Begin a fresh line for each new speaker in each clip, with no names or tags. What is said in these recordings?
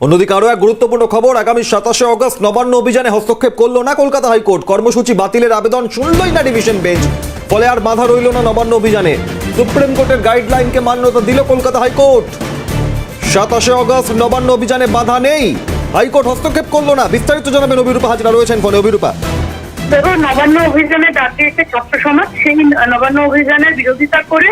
অন্যদিকে আরও এক গুরুত্বপূর্ণ খবর, আগামী সাতাশে অগস্ট নবান্ন অভিযানে হস্তক্ষেপ করল না কলকাতা হাইকোর্ট। কর্মসূচি বাতিলের আবেদন শুনলই না ডিভিশন বেঞ্চ। ফলে আর বাধা রইল না নবান্ন অভিযানে। সুপ্রিম কোর্টের গাইডলাইনকে মান্যতা দিল কলকাতা হাইকোর্ট। সাতাশে অগস্ট নবান্ন অভিযানে বাধা নেই। হাইকোর্ট হস্তক্ষেপ করল না। বিস্তারিত জানাবেন অভিরূপা হাজরা রয়েছেন ফলে অভিরূপা।
দেখো নবান্ন অভিযানে ডাকে এসে ছাত্র সমাজ, সেই নবান্ন অভিযানের বিরোধিতা করে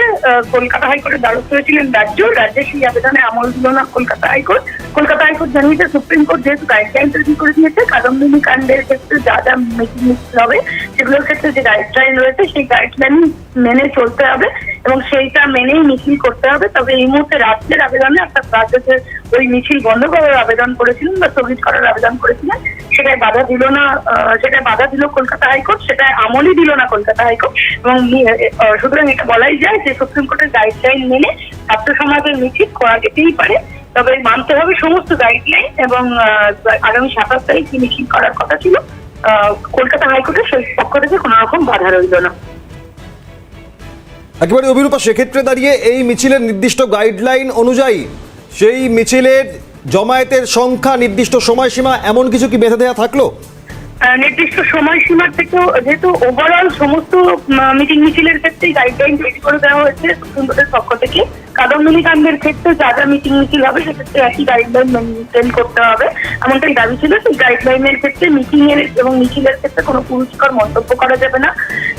কলকাতা হাইকোর্টের দ্বারস্থ হয়েছিলেন রাজ্য। রাজ্যে সেই আবেদনে আমল দিল না Kolkata high court. Kolkata high court জানিয়েছে, সুপ্রিম কোর্ট যেহেতু গাইডলাইন তৈরি করে দিয়েছে, কাদম্বিনী কাণ্ডের ক্ষেত্রে যা যা মিটিং হবে, সেগুলোর ক্ষেত্রে যে গাইডলাইন রয়েছে, সেই গাইডলাইন মেনে চলতে হবে। এবং সেইটা মেনেই মিছিল করতে হবে। তবে এই মুহূর্তে রাজ্যের আবেদনে, অর্থাৎ রাজ্যকে ওই মিছিল বন্ধ করার আবেদন করেছিলেন বা স্থগিত করার আবেদন করেছিলেন সেটাই বাধা দিল না সেটাই বাধা দিল কলকাতা হাইকোর্ট সেটাই আমলই দিল না কলকাতা হাইকোর্ট। এবং সুতরাং এটা বলাই যায় যে সুপ্রিম কোর্টের গাইডলাইন মেনে ছাত্র সমাজের মিছিল করা যেতেই পারে। তবে মানতে হবে সমস্ত গাইডলাইন এবং আগামী সাতাশ তারিখ মিছিল করার কথা ছিল। কলকাতা হাইকোর্টের সেই, পক্ষ থেকে কোনো রকম বাধা রইল না।
একেবারে অভিরূপা, সেক্ষেত্রে দাঁড়িয়ে এই মিছিলের নির্দিষ্ট গাইডলাইন অনুযায়ী সেই মিছিলের জমায়েতের সংখ্যা, নির্দিষ্ট সময়সীমা, এমন কিছু কি বেঁধে দেওয়া থাকল?
নির্দিষ্ট সময়সীমার থেকেও যেহেতু ওভারঅল সমস্ত মিটিং মিছিলের ক্ষেত্রেই গাইডলাইন তৈরি করে দেওয়া হয়েছে সুপ্রিম কোর্টের পক্ষ থেকে। কাদম্বিনী কাণ্ডের ক্ষেত্রে যা যা মিটিং মিছিল হবে সেক্ষেত্রে একই গাইডলাইন মেনটেন করতে হবে। এমনটাই দাবি ছিল সেই গাইডলাইনের ক্ষেত্রে মিটিং এর এবং মিছিলের ক্ষেত্রে কোনো পুরস্কার মন্তব্য করা যাবে না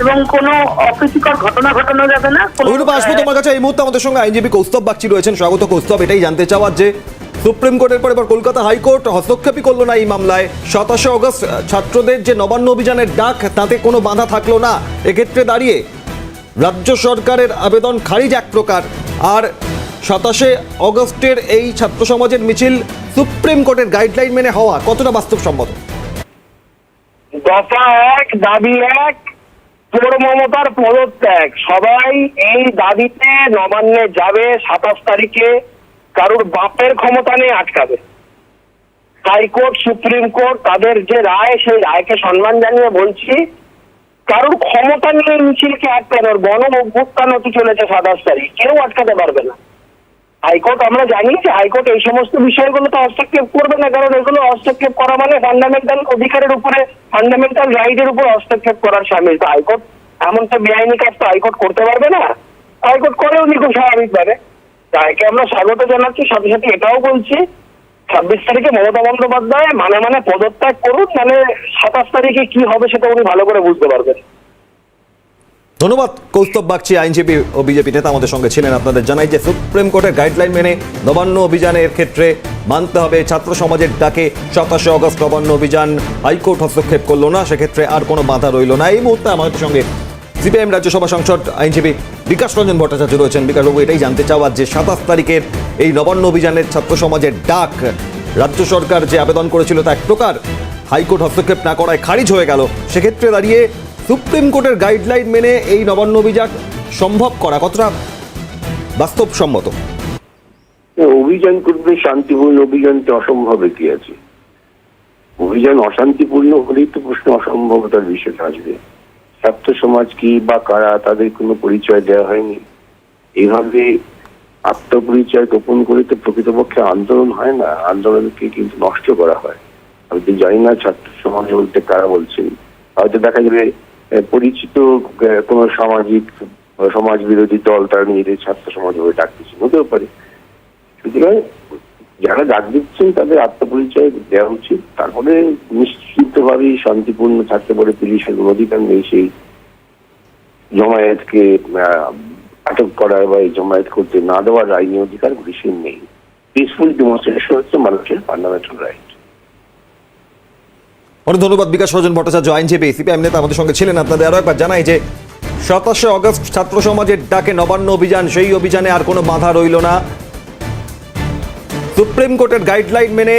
এবং কোনো অপ্রীতিকর ঘটনা ঘটানো যাবে না।
আসব তোমার কাছে এই মুহূর্তে আমাদের সঙ্গে আইনজীবী কৌস্তব বাগচি রয়েছেন। স্বাগত কৌস্তব এটাই জানতে চাওয়ার যে সুপ্রিম কোর্টের পর এবার কলকাতা হাইকোর্ট হস্তক্ষেপই করল না এই মামলায়। সাতাশে অগস্ট ছাত্রদের যে নবান্ন অভিযানের ডাক, তাতে কোনো বাধা থাকল না। এক্ষেত্রে দাঁড়িয়ে রাজ্য সরকারের আবেদন খারিজ এক প্রকার। আর সাতাশে অগস্টের এই ছাত্র সমাজের মিছিল সুপ্রিম কোর্টের গাইডলাইন মেনে হওয়া কতটা বাস্তবসম্মত?
দফা এক, দাবি এক পৌর মমতার পদত্যাগ। সবাই এই দাবিতে নবান্নে যাবে সাতাশ তারিখে। কারোর বাপের ক্ষমতা নেই আটকাবে। হাইকোর্ট, সুপ্রিম কোর্ট তাদের যে রায়, সেই রায়কে সম্মান জানিয়ে বলছি, কারোর ক্ষমতা নিয়ে মিছিলকে আটকানোর গণ অভ্যুত্থান হতে চলেছে সাতাশ তারিখ। কেউ আটকাতে পারবে না। হাইকোর্ট, আমরা জানি যে হাইকোর্ট এই সমস্ত বিষয়গুলো তো হস্তক্ষেপ করবে না, কারণ এগুলো হস্তক্ষেপ করা মানে ফান্ডামেন্টাল অধিকারের উপরে ফান্ডামেন্টাল রাইটের উপর হস্তক্ষেপ করার সামিল। তো হাইকোর্ট, এমন তো বেআইনি কাজ তো হাইকোর্ট করতে পারবে না। হাইকোর্ট করেও নি খুব স্বাভাবিকভাবে। তাইকে আমরা স্বাগত জানাচ্ছি, সাথে সাথে এটাও বলছি, ছাব্বিশ তারিখে মমতা বন্দ্যোপাধ্যায় মানে মানে পদত্যাগ করুন মানে সাতাশ তারিখে কি হবে সেটা উনি ভালো করে বুঝতে পারবেন।
ধন্যবাদ, কৌস্তব বাগচি, আইনজীবী ও বিজেপি নেতা আমাদের সঙ্গে ছিলেন। আপনাদের জানাই যে সুপ্রিম কোর্টের গাইডলাইন মেনে নবান্ন অভিযানের ক্ষেত্রে মানতে হবে ছাত্র সমাজের ডাকে সাতাশে অগস্ট নবান্ন অভিযান। হাইকোর্ট হস্তক্ষেপ করল না, সেক্ষেত্রে আর কোনো বাধা রইল না। এই মুহূর্তে আমাদের সঙ্গে সিপিআইএম রাজ্যসভা সংসদ আইনজীবী বিকাশ রঞ্জন ভট্টাচার্য রয়েছেন। বিকাশবাবু এটাই জানতে চাওয়ার যে সাতাশ তারিখের এই নবান্ন অভিযানের ছাত্র সমাজের ডাক। রাজ্য সরকার যে আবেদন করেছিল তা এক প্রকার হাইকোর্ট হস্তক্ষেপ না করায় খারিজ হয়ে গেল। সেক্ষেত্রে দাঁড়িয়ে সুপ্রিম কোর্টের গাইডলাইন মেনে এই নবান্ন অভিযান সম্ভব করা কতটা বাস্তবসম্মত?
অভিযান করবে শান্তিপূর্ণ অভিযানটা অসম্ভবে কি আছে? অভিযান অশান্তিপূর্ণ হলেই তো প্রশ্ন অসম্ভবতার বিষয় আসবে। ছাত্র সমাজ কি বা কারা তাদের কোনো পরিচয় দেওয়া হয়নি। এইভাবে আত্মপরিচয় গোপন করে তো প্রকৃতপক্ষে আন্দোলন হয় না। আন্দোলনকে কিন্তু নষ্ট করা হয়। আমি তো জানি না ছাত্র সমাজ বলতে কারা বলছেন। হয়তো দেখা যাবে পরিচিত কোনো সামাজিক সমাজ বিরোধী দল তারা নিজেদের ছাত্র সমাজ হয়ে ডাকতেছেন হতেও পারে। সুতরাং যারা ডাক দিচ্ছেন, তাদের আত্মপরিচয় দেওয়া উচিত। তারপরে নিশ্চিতভাবেই শান্তিপূর্ণ থাকতে পারে পুলিশের অধিকার নেই সেই জমায়েতকে আটক করার বা এই জমায়েত করতে না দেওয়ার আইনি অধিকার পুলিশের নেই। পিসফুল ডেমনস্ট্রেশন হচ্ছে মানুষের ফান্ডামেন্টাল রাইট
অনেক ধন্যবাদ বিকাশ রঞ্জন ভট্টাচার্য, আইনজীবী সিপিআইএম নেতা আমাদের সঙ্গে ছিলেন। আপনাদের আরও একবার জানাই যে সাতাশে অগস্ট ছাত্র সমাজের ডাকে নবান্ন অভিযান, সেই অভিযানে আর কোনো বাধা রইল না। সুপ্রিম কোর্টের গাইডলাইন মেনে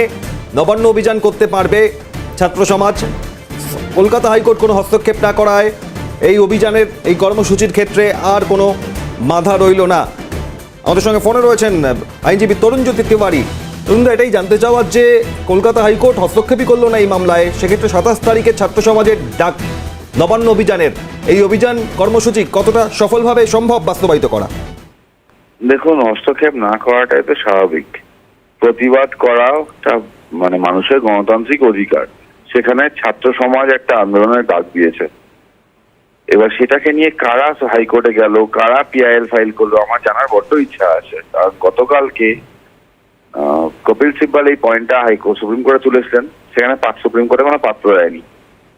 নবান্ন অভিযান করতে পারবে ছাত্র সমাজ। কলকাতা হাইকোর্ট কোনো হস্তক্ষেপ না করায় এই অভিযানের, এই কর্মসূচির ক্ষেত্রে আর কোনো বাধা রইল না। আমাদের সঙ্গে ফোনে রয়েছেন আইনজীবী তরুণজ্যোতি তিওয়ারি। তরুণদা এটাই জানতে চাওয়ার যে কলকাতা হাইকোর্ট হস্তক্ষেপই করল না এই মামলায়, সেক্ষেত্রে সাতাশ তারিখে ছাত্র সমাজের ডাক নবান্ন অভিযানের। এই অভিযান কর্মসূচি কতটা সফলভাবে সম্ভব বাস্তবায়িত করা?
দেখুন, হস্তক্ষেপ না করাটাই তো স্বাভাবিক। প্রতিবাদ করাটা মানে মানুষের গণতান্ত্রিক অধিকার। সেখানে ছাত্র সমাজ একটা আন্দোলনের ডাক দিয়েছে। এবার সেটাকে নিয়ে কারা হাইকোর্টে গেল, কারা পিআইএল ফাইল করল, আমার জানার বড্ড ইচ্ছা আছে। কারণ গতকালকে কপিল সিব্বাল এই পয়েন্টটা হাইকোর্ট সুপ্রিম কোর্টে তুলেছিলেন সেখানে পাঁচ সুপ্রিম কোর্টে কোনো পাত্র দেয়নি।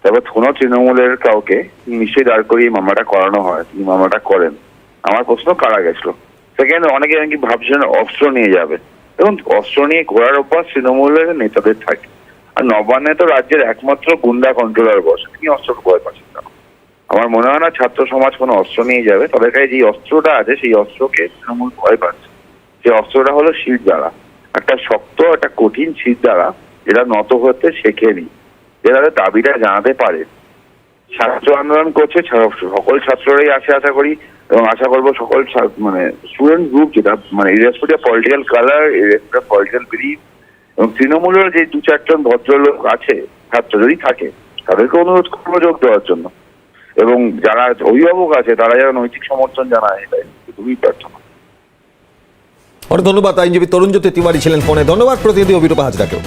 তারপর কোনো তৃণমূলের কাউকে নিশ্চয়ই দাঁড় করিয়ে মামলাটা করানো হয় তিনি মামলাটা করেন। আমার প্রশ্ন কারা গেছিল? সেখানে অনেকে নাকি ভাবছেন অস্ত্র নিয়ে যাবে। এবং অস্ত্র নিয়ে ঘোরার অভ্যাস তৃণমূলের নেতাদের থাকে। আর নবান্নে তো রাজ্যের একমাত্র গুন্ডা কন্ট্রোলার বস, তিনি অস্ত্র ভয় পাচ্ছেন না। আমার মনে হয় না ছাত্র সমাজ কোনো অস্ত্র নিয়ে যাবে। তাদের কাছে যে অস্ত্রটা আছে, সেই অস্ত্রকে তৃণমূল ভয় পাচ্ছে। সেই অস্ত্রটা হলো শীত দ্বারা। একটা শক্ত, একটা কঠিন শীত দ্বারা যেটা নত হতে শেখেনি যে তাদের দাবিটা জানাতে পারে। ছাত্র আন্দোলন করছে সকল ছাত্ররাই আসে আশা করি। এবং আশা করব সকল মানে স্টুডেন্ট গ্রুপ যেটা মানে irrespective political colour irrespective political belief এবং তৃণমূলের যে দু চারজন ভদ্রলোক আছে, ছাত্র যদি থাকে, তাদেরকে অনুরোধ করব যোগ দেওয়ার জন্য। এবং যারা অভিভাবক আছে, তারা যারা নৈতিক সমর্থন জানায়, এটাই খুবই প্রার্থনা।
অনেক ধন্যবাদ, আইনজীবী তরুণ জ্যোতি তিওয়ারি ছিলেন ফোনে। ধন্যবাদ প্রতিনিধি অভিরূপা হাজরাকেও।